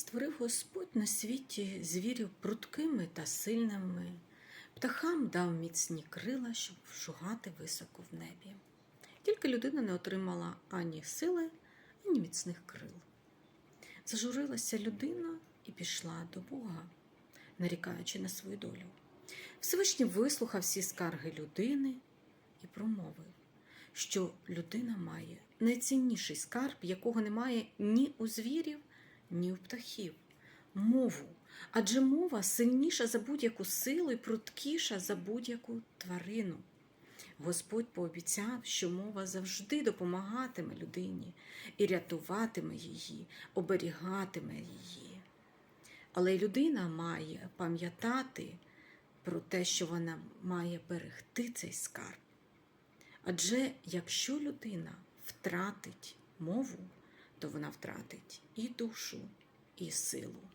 Створив Господь на світі звірів пруткими та сильними, птахам дав міцні крила, щоб шугати високо в небі. Тільки людина не отримала ані сили, ані міцних крил. Зажурилася людина і пішла до Бога, нарікаючи на свою долю. Всевишній вислухав всі скарги людини і промовив, що людина має найцінніший скарб, якого немає ні у звірів, ні у птахів мову. Адже мова сильніша за будь-яку силу і пруткіша за будь-яку тварину. Господь пообіцяв, що мова завжди допомагатиме людині і рятуватиме її, оберігатиме її. Але людина має пам'ятати про те, що вона має берегти цей скарб. Адже якщо людина втратить мову, то вона втратить і душу, і силу.